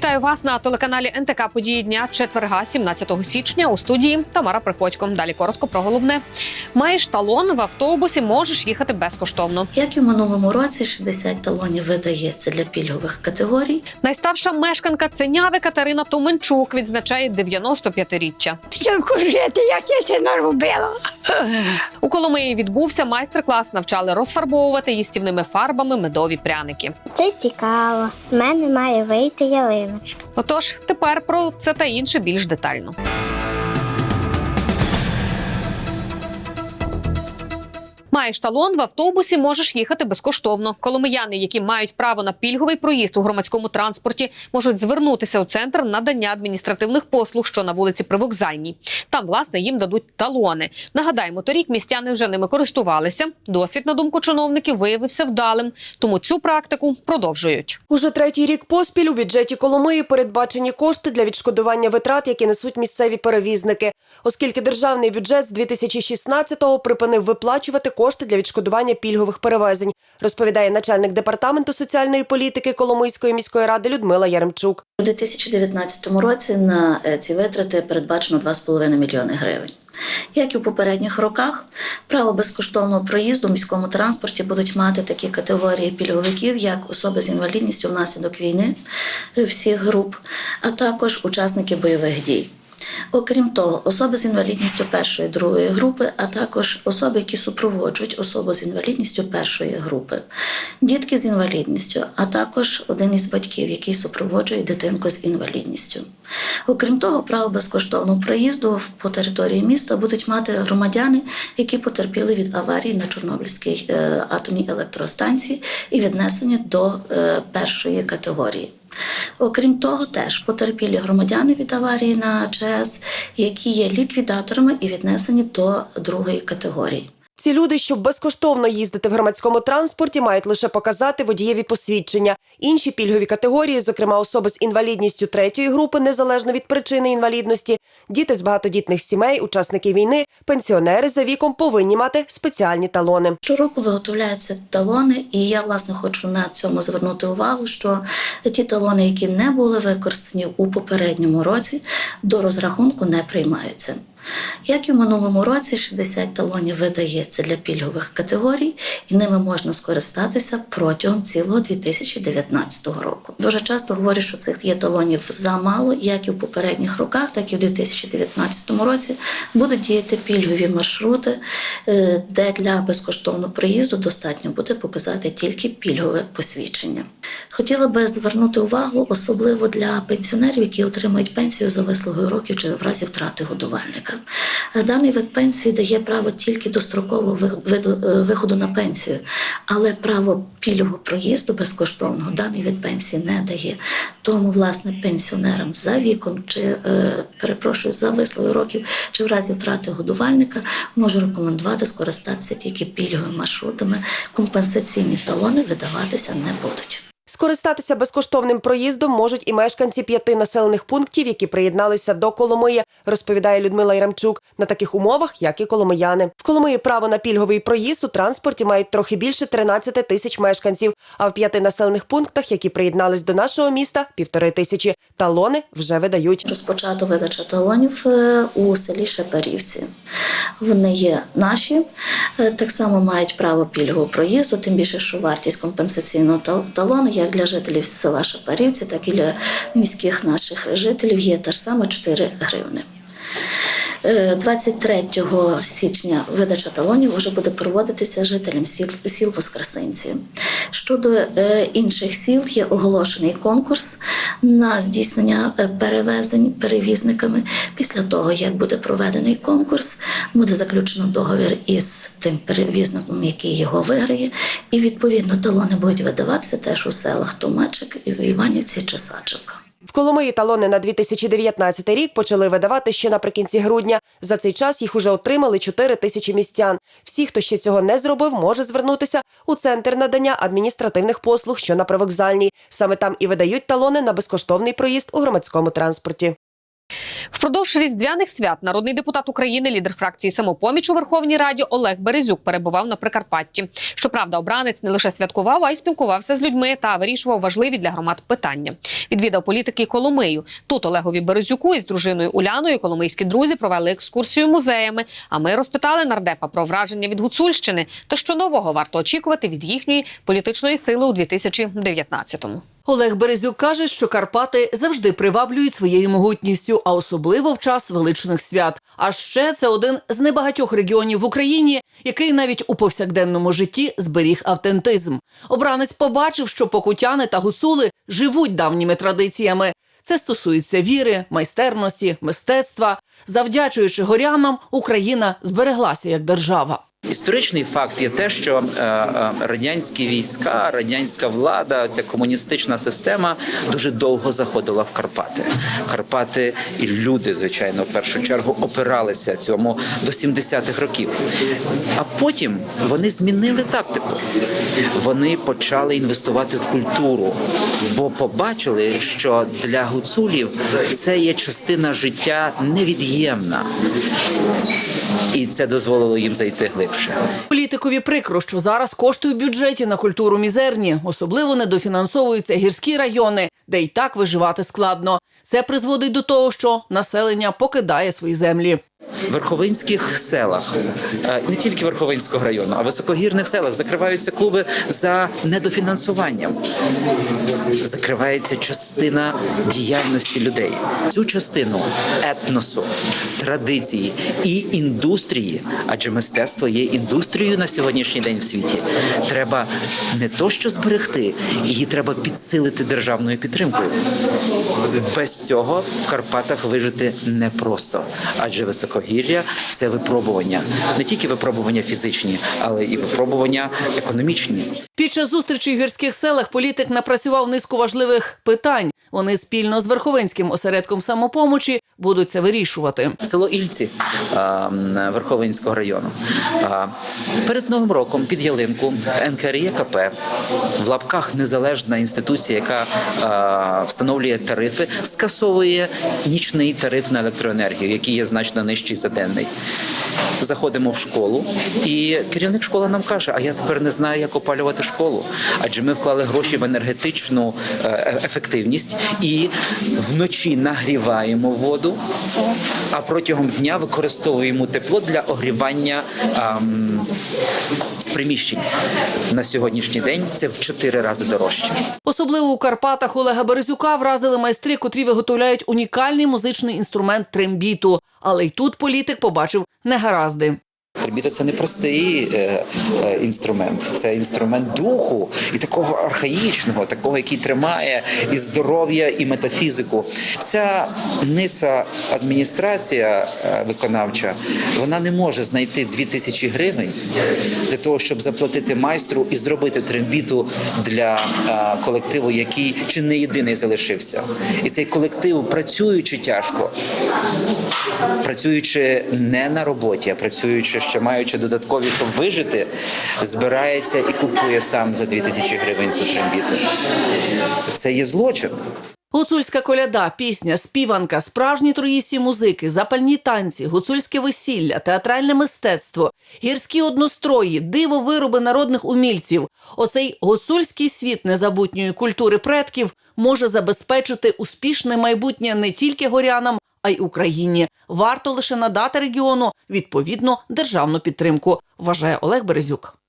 Вітаю вас на телеканалі НТК Події дня четверга, 17 січня. У студії Тамара Приходько. Далі коротко про головне. Маєш талон в автобусі, можеш їхати безкоштовно. Як і в минулому році, 60 талонів видається для пільгових категорій. Найстарша мешканка Ценяви Катерина Туменчук відзначає 95-річчя. Тільки жити, як я ще не робила. У Коломиї відбувся майстер-клас. Навчали розфарбовувати їстівними фарбами медові пряники. Це цікаво. В мене має вийти ялиночка. Отож, тепер про це та інше більш детально. Маєш талон в автобусі, можеш їхати безкоштовно. Коломияни, які мають право на пільговий проїзд у громадському транспорті, можуть звернутися у центр надання адміністративних послуг, що на вулиці Привокзальній. Там, власне, їм дадуть талони. Нагадаємо, торік містяни вже ними користувалися. Досвід, на думку чиновників, виявився вдалим, тому цю практику продовжують. Уже третій рік поспіль у бюджеті Коломиї передбачені кошти для відшкодування витрат, які несуть місцеві перевізники, оскільки державний бюджет з 2016-го припинив виплачувати кошти для відшкодування пільгових перевезень, розповідає начальник департаменту соціальної політики Коломийської міської ради Людмила Яремчук. У 2019 році на е, ці витрати передбачено 2,5 мільйони гривень. Як і у попередніх роках, право безкоштовного проїзду в міському транспорті будуть мати такі категорії пільговиків, як особи з інвалідністю внаслідок війни е, всіх груп, а також учасники бойових дій. Окрім того, особи з інвалідністю першої другої групи, а також особи, які супроводжують особу з інвалідністю першої групи, дітки з інвалідністю, а також один із батьків, який супроводжує дитинку з інвалідністю. Окрім того, право безкоштовного проїзду по території міста будуть мати громадяни, які потерпіли від аварії на Чорнобильській е, атомній електростанції і віднесені до е, першої категорії. Окрім того, теж потерпілі громадяни від аварії на ЧАЕС, які є ліквідаторами і віднесені до другої категорії. Ці люди, щоб безкоштовно їздити в громадському транспорті, мають лише показати водієві посвідчення. Інші пільгові категорії, зокрема особи з інвалідністю третьої групи, незалежно від причини інвалідності, діти з багатодітних сімей, учасники війни, пенсіонери за віком повинні мати спеціальні талони. Щороку виготовляються талони, і я власне хочу на цьому звернути увагу, що ті талони, які не були використані у попередньому році, до розрахунку не приймаються. Як і в минулому році, 60 талонів видається для пільгових категорій, і ними можна скористатися протягом цілого 2019 року. Дуже часто говорять, що цих є талонів замало, як і в попередніх роках, так і в 2019 році будуть діяти пільгові маршрути, е, де для безкоштовного проїзду достатньо буде показати тільки пільгове посвідчення. Хотіла би звернути увагу особливо для пенсіонерів, які отримують пенсію за вислугою років чи в разі втрати годувальника. Е, Даний вид пенсії дає право тільки дострокового е, виходу на пенсію, але право пільгового проїзду безкоштовного даний вид пенсії не дає. Тому, власне, пенсіонерам за віком чи е, перепрошую за вислугою років чи в разі втрати годувальника можу рекомендувати скористатися тільки пільговими маршрутами. Компенсаційні талони видаватися не будуть. Скористатися безкоштовним проїздом можуть і мешканці п'яти населених пунктів, які приєдналися до Коломиї, розповідає Людмила Яремчук. На таких умовах, як і коломияни. В Коломиї право на пільговий проїзд у транспорті мають трохи більше 13 тисяч мешканців. А в п'яти населених пунктах, які приєднались до нашого міста, півтори тисячі. Талони вже видають. Розпочато видача талонів е, у селі Шепарівці. Вони є наші, так само мають право пільгового проїзду, тим більше, що вартість компенсаційного тал- талону як для жителів села Шапарівці, так і для міських наших жителів є та ж сама 4 гривни. Е, 23 січня видача талонів вже буде проводитися жителям сіл, сіл Воскресенці. Щодо е, інших сіл є оголошений конкурс на здійснення е, перевезень перевізниками. Після того, як буде проведений конкурс, буде заключено договір із тим перевізником, який його виграє, і відповідно талони будуть видаватися теж у селах Томачик Іванівці чи Сачівка. В Коломиї талони на 2019 рік почали видавати ще наприкінці грудня. За цей час їх уже отримали 4 тисячі містян. Всі, хто ще цього не зробив, може звернутися у центр надання адміністративних послуг, що на привокзальній. Саме там і видають талони на безкоштовний проїзд у громадському транспорті. Впродовж різдвяних свят народний депутат України, лідер фракції самопоміч у Верховній Раді Олег Березюк перебував на Прикарпатті. Щоправда, обранець не лише святкував, а й спілкувався з людьми та вирішував важливі для громад питання. Відвідав політики Коломию. Тут Олегові Березюку із дружиною Уляною коломийські друзі провели екскурсію музеями. А ми розпитали нардепа про враження від Гуцульщини та що нового варто очікувати від їхньої політичної сили у 2019-му. Олег Березюк каже, що Карпати завжди приваблюють своєю могутністю, а особливо в час величних свят. А ще це один з небагатьох регіонів в Україні, який навіть у повсякденному житті зберіг автентизм. Обранець побачив, що покутяни та гуцули живуть давніми традиціями. Це стосується віри, майстерності, мистецтва. Завдячуючи горянам, Україна збереглася як держава. Історичний факт є те, що е, е, радянські війська, радянська влада, ця комуністична система дуже довго заходила в Карпати. Карпати і люди, звичайно, в першу чергу опиралися цьому до 70-х років. А потім вони змінили тактику. Вони почали інвестувати в культуру, бо побачили, що для гуцулів це є частина життя невід'ємна. І це дозволило їм зайти глибше. Політикові прикро, що зараз кошти у бюджеті на культуру мізерні, особливо недофінансовуються гірські райони, де й так виживати складно. Це призводить до того, що населення покидає свої землі. Верховинських селах, е, не тільки Верховинського району, а високогірних селах закриваються клуби за недофінансуванням. Закривається частина діяльності людей. Цю частину етносу, традиції і індустрії, адже мистецтво є індустрією на сьогоднішній день в світі. Треба не то, що зберегти, її треба підсилити державною підтримкою. Без цього в Карпатах вижити непросто, адже високогір'я це випробування, не тільки випробування фізичні, але і випробування економічні. Під час зустрічі в гірських селах політик напрацював низку важливих питань. Вони спільно з Верховинським осередком самопомочі будуть це вирішувати. Село Ільці Верховинського району. Перед новим роком під ялинку НКРЄКП в лапках незалежна інституція, яка встановлює тарифи, скасовує нічний тариф на електроенергію, який є значно нижчий за денний. Заходимо в школу, і керівник школи нам каже: А я тепер не знаю, як опалювати школу, адже ми вклали гроші в енергетичну е, ефективність і вночі нагріваємо воду, а протягом дня використовуємо тепло для огрівання ем, приміщень. На сьогоднішній день це в чотири рази дорожче. Особливо у Карпатах Олега Березюка вразили майстри, котрі виготовляють унікальний музичний інструмент трембіту. Але й тут політик побачив негаразди. Трембіта це не простий е, е, інструмент, це інструмент духу і такого архаїчного, такого, який тримає і здоров'я, і метафізику. Ця ниця адміністрація е, виконавча, вона не може знайти 2000 гривень для того, щоб заплатити майстру і зробити трембіту для колективу, який чи не єдиний залишився. І цей колектив, працюючи тяжко, працюючи не на роботі, а працюючи ще маючи додаткові, щоб вижити, збирається і купує сам за 2000 гривень цю трембіту. Це є злочин. Гуцульська коляда, пісня, співанка, справжні троїсті музики, запальні танці, гуцульське весілля, театральне мистецтво, гірські однострої, диво вироби народних умільців. Оцей гуцульський світ незабутньої культури предків може забезпечити успішне майбутнє не тільки горянам, а й Україні. Варто лише надати регіону відповідну державну підтримку, вважає Олег Березюк.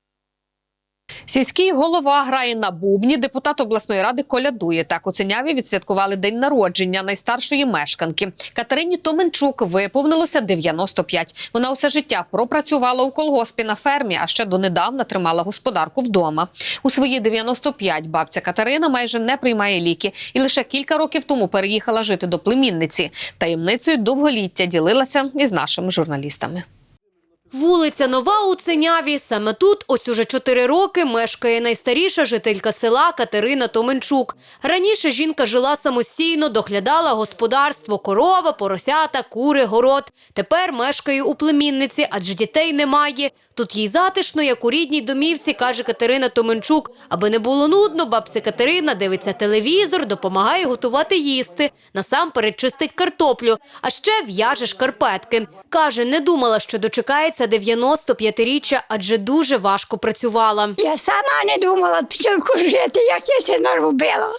Сільський голова грає на бубні. Депутат обласної ради колядує. Так у Ценяві відсвяткували день народження найстаршої мешканки. Катерині Томенчук виповнилося 95. Вона усе життя пропрацювала у колгоспі на фермі, а ще донедавна тримала господарку вдома. У свої 95 бабця Катерина майже не приймає ліки і лише кілька років тому переїхала жити до племінниці. Таємницею довголіття ділилася із нашими журналістами. Вулиця Нова у Ценяві. Саме тут ось уже чотири роки мешкає найстаріша жителька села Катерина Томенчук. Раніше жінка жила самостійно, доглядала господарство, корова, поросята, кури, город. Тепер мешкає у племінниці, адже дітей немає. Тут їй затишно, як у рідній домівці, каже Катерина Томенчук. Аби не було нудно, бабця Катерина дивиться телевізор, допомагає готувати їсти. Насамперед чистить картоплю, а ще в'яже шкарпетки. Каже, не думала, що дочекається 95-річчя, адже дуже важко працювала. Я сама не думала тільки жити, як я це наробила.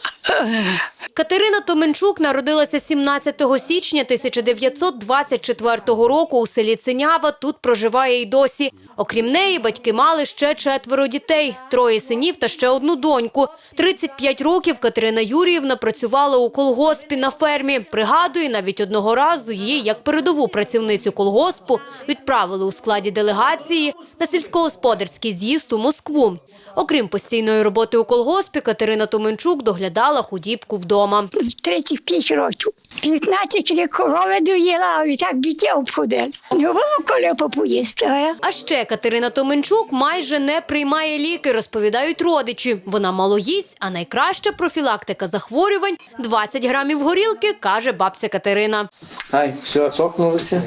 Катерина Томенчук народилася 17 січня 1924 року у селі Ценява. Тут проживає й досі. Окрім неї, батьки мали ще четверо дітей, троє синів та ще одну доньку. 35 років Катерина Юріївна працювала у колгоспі на фермі. Пригадує, навіть одного разу її, як передову працівницю колгоспу, відправили у складі делегації на сільськогосподарський з'їзд у Москву. Окрім постійної роботи у колгоспі, Катерина Томенчук доглядала худібку вдома. 35 років. 15 років корови доїла, а відтак дітей обходили. Не було коли попоїсти. а? А Катерина Томенчук майже не приймає ліки, розповідають родичі. Вона мало їсть, а найкраща профілактика захворювань 20 грамів горілки, каже бабця Катерина. Ай, все, цокнулося.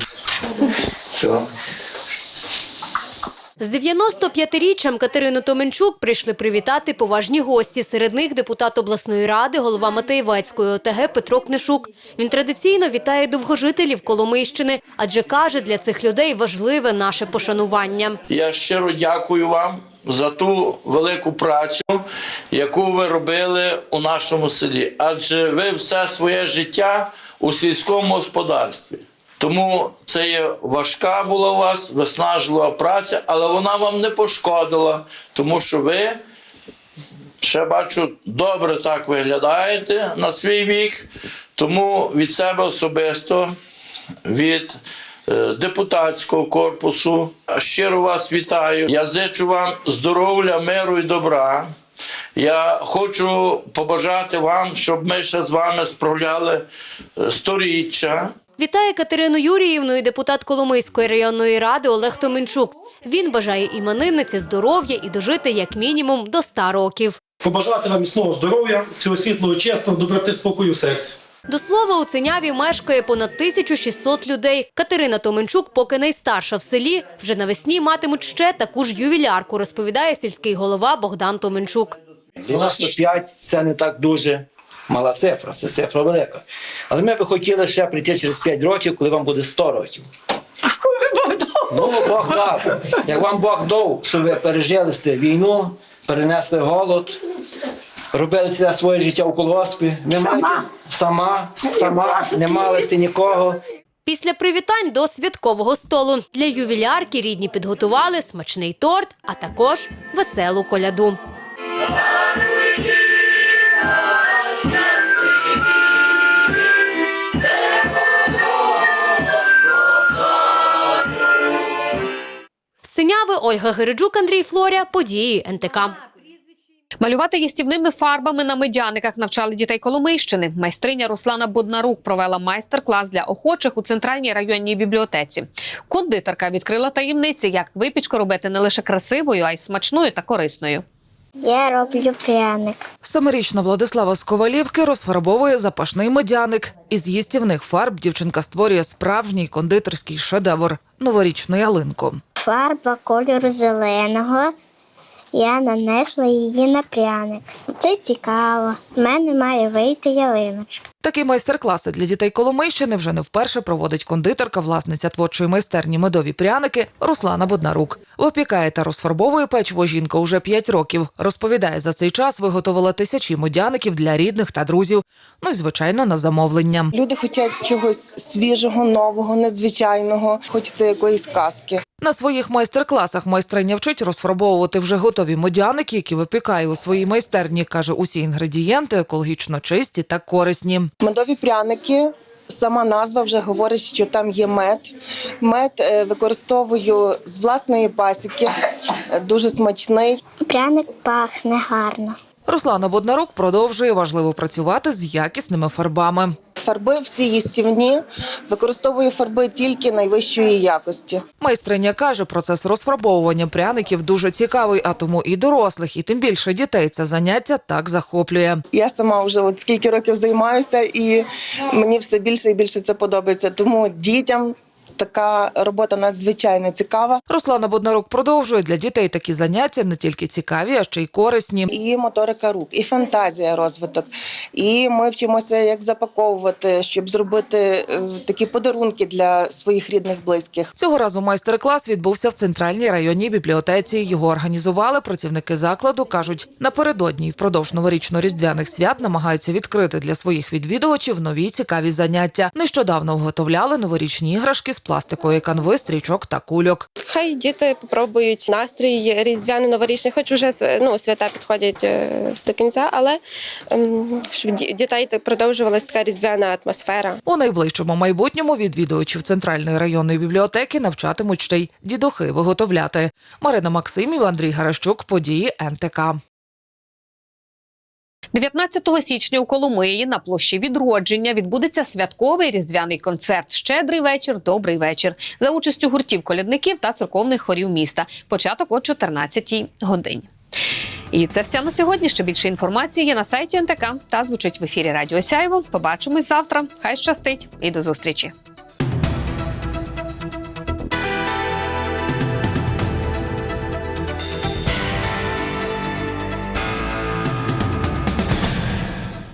Все. З 95-річчям Катерину Томенчук прийшли привітати поважні гості. Серед них депутат обласної ради, голова Матеєвецької ОТГ Петро Книшук. Він традиційно вітає довгожителів Коломийщини, адже каже, для цих людей важливе наше пошанування. Я щиро дякую вам за ту велику працю, яку ви робили у нашому селі. Адже ви все своє життя у сільському господарстві. Тому це є важка була у вас, виснажлива праця, але вона вам не пошкодила, тому що ви ще бачу, добре так виглядаєте на свій вік. Тому від себе особисто, від е, депутатського корпусу, щиро вас вітаю. Я зичу вам здоров'я, миру і добра. Я хочу побажати вам, щоб ми ще з вами справляли е, сторіччя. Вітає Катерину Юріївну і депутат Коломийської районної ради Олег Томенчук. Він бажає іменинниці здоров'я і дожити як мінімум до 100 років. Побажати вам міцного здоров'я, цього світлого, чесного, доброти, спокою в серці. До слова, у Ценяві мешкає понад 1600 людей. Катерина Томенчук, поки найстарша в селі, вже навесні матимуть ще таку ж ювілярку, розповідає сільський голова Богдан Томенчук. 95 це не так дуже мала цифра, це цифра велика. Але ми би хотіли ще прийти через 5 років, коли вам буде 100 років. Ну, Бог дасть. Як вам Бог дав, щоб ви пережили сте війну, перенесли голод, робили все своє життя у колгоспі. Ви маєте сама, сама, не мали сте нікого. Після привітань до святкового столу для ювілярки рідні підготували смачний торт, а також веселу коляду. З Ольга Гереджук, Андрій Флоря, події НТК. Малювати їстівними фарбами на медяниках навчали дітей Коломийщини. Майстриня Руслана Боднарук провела майстер-клас для охочих у центральній районній бібліотеці. Кондитерка відкрила таємниці, як випічку робити не лише красивою, а й смачною та корисною. Я роблю пряник. Семирічна Владислава з Ковалівки розфарбовує запашний медяник. Із їстівних фарб дівчинка створює справжній кондитерський шедевр новорічну ялинку. Фарба кольору зеленого. Я нанесла її на пряник. Це цікаво. В мене має вийти ялиночка. Такі майстер-класи для дітей Коломийщини вже не вперше проводить кондитерка, власниця творчої майстерні медові пряники Руслана Боднарук. Випікає та розфарбовує печиво жінка уже 5 років. Розповідає, за цей час виготовила тисячі медяників для рідних та друзів. Ну і звичайно на замовлення. Люди хочуть чогось свіжого, нового, незвичайного. Хочеться якоїсь казки. На своїх майстер-класах майстриня вчить розфарбовувати вже готові медяники, які випікає у своїй майстерні. каже, усі інгредієнти екологічно чисті та корисні. Медові пряники. Сама назва вже говорить, що там є мед. Мед е, використовую з власної пасіки, дуже смачний. Пряник пахне гарно. Руслана Боднарук продовжує важливо працювати з якісними фарбами. Фарби всі їстівні, використовую фарби тільки найвищої якості. Майстриня каже, процес розфарбовування пряників дуже цікавий, а тому і дорослих, і тим більше дітей це заняття так захоплює. Я сама вже от скільки років займаюся, і мені все більше і більше це подобається. Тому дітям така робота надзвичайно цікава. Руслана Боднарук продовжує для дітей такі заняття не тільки цікаві, а ще й корисні. І моторика рук, і фантазія розвиток. І ми вчимося, як запаковувати, щоб зробити е, такі подарунки для своїх рідних близьких. Цього разу майстер-клас відбувся в центральній районній бібліотеці. Його організували працівники закладу. кажуть, напередодні впродовж новорічно-різдвяних свят намагаються відкрити для своїх відвідувачів нові цікаві заняття. Нещодавно виготовляли новорічні іграшки з пластикової канви, стрічок та кульок. Хай діти попробують настрій різдвяно новорічний, хоч уже ну, свята підходять е, до кінця, але ем, щоб ді- дітей продовжувалася така різдвяна атмосфера. У найближчому майбутньому відвідувачів центральної районної бібліотеки навчатимуть ще й дідухи виготовляти. Марина Максимів, Андрій Гаращук, події НТК. 19 січня у Коломиї на площі відродження відбудеться святковий різдвяний концерт. Щедрий вечір, добрий вечір за участю гуртів колядників та церковних хорів міста. Початок о 14 годині. І це все на сьогодні. Ще більше інформації є на сайті НТК та звучить в ефірі Радіо Сяйво. Побачимось завтра. Хай щастить і до зустрічі.